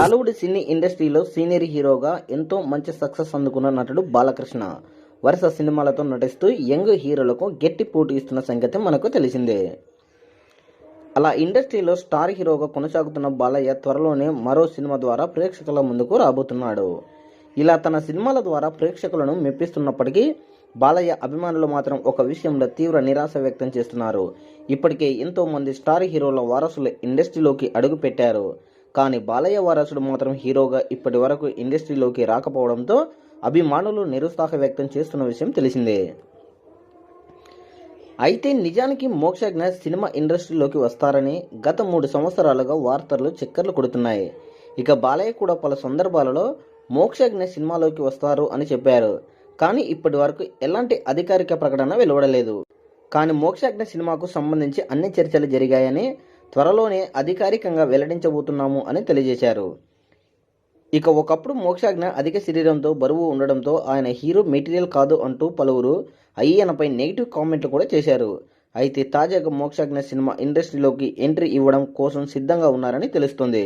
టాలీవుడ్ సినీ ఇండస్ట్రీలో సీనియర్ హీరోగా ఎంతో మంచి సక్సెస్ అందుకున్న నటుడు బాలకృష్ణ. వరుస సినిమాలతో నటిస్తూ యంగ్ హీరోలకు గట్టి పోటీ ఇస్తున్న సంగతి మనకు తెలిసిందే. అలా ఇండస్ట్రీలో స్టార్ హీరోగా కొనసాగుతున్న బాలయ్య త్వరలోనే మరో సినిమా ద్వారా ప్రేక్షకుల ముందుకు రాబోతున్నాడు. ఇలా తన సినిమాల ద్వారా ప్రేక్షకులను మెప్పిస్తున్నప్పటికీ బాలయ్య అభిమానులు మాత్రం ఒక విషయంలో తీవ్ర నిరాశ వ్యక్తం చేస్తున్నారు. ఇప్పటికే ఎంతోమంది స్టార్ హీరోల వారసులు ఇండస్ట్రీలోకి అడుగు పెట్టారు కానీ బాలయ్య వారసుడు మాత్రం హీరోగా ఇప్పటి వరకు ఇండస్ట్రీలోకి రాకపోవడంతో అభిమానులు నిరుత్సాహ వ్యక్తం చేస్తున్న విషయం తెలిసిందే. అయితే నిజానికి మోక్షజ్ఞ సినిమా ఇండస్ట్రీలోకి వస్తారని గత మూడు సంవత్సరాలుగా వార్తలు చక్కర్లు కొడుతున్నాయి. ఇక బాలయ్య కూడా పలు సందర్భాలలో మోక్షజ్ఞ సినిమాలోకి వస్తారు అని చెప్పారు. కానీ ఇప్పటి వరకు ఎలాంటి అధికారిక ప్రకటన వెలువడలేదు. కానీ మోక్షజ్ఞ సినిమాకు సంబంధించి అన్ని చర్చలు జరిగాయని త్వరలోనే అధికారికంగా వెల్లడించబోతున్నాము అని తెలియజేశారు. ఇక ఒకప్పుడు మోక్షాజ్ఞ అధిక శరీరంతో బరువు ఉండడంతో ఆయన హీరో మెటీరియల్ కాదు అంటూ పలువురు అయ్యనపై నెగిటివ్ కామెంట్లు కూడా చేశారు. అయితే తాజాగా మోక్షాజ్ఞ సినిమా ఇండస్ట్రీలోకి ఎంట్రీ ఇవ్వడం కోసం సిద్ధంగా ఉన్నారని తెలుస్తుంది.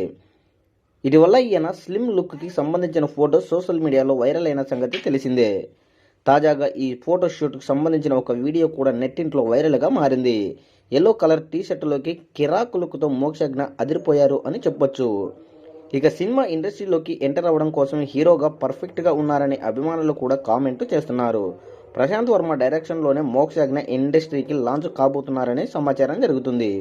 ఇటీవల ఈయన స్లిమ్ లుక్కి సంబంధించిన ఫోటో సోషల్ మీడియాలో వైరల్ అయిన సంగతి తెలిసిందే. తాజాగా ఈ ఫోటోషూట్కు సంబంధించిన ఒక వీడియో కూడా నెట్టింట్లో వైరల్గా మారింది. ఎల్లో కలర్ టీ షర్టులోకి కిరాకులుకుతో మోక్షజ్ఞ అదిరిపోయారు అని చెప్పొచ్చు. ఇక సినిమా ఇండస్ట్రీలోకి ఎంటర్ అవ్వడం కోసం హీరోగా పర్ఫెక్ట్గా ఉన్నారని అభిమానులు కూడా కామెంట్ చేస్తున్నారు. ప్రశాంత్ వర్మ డైరెక్షన్లోనే మోక్షజ్ఞ ఇండస్ట్రీకి లాంచ్ కాబోతున్నారనే సమాచారం జరుగుతుంది.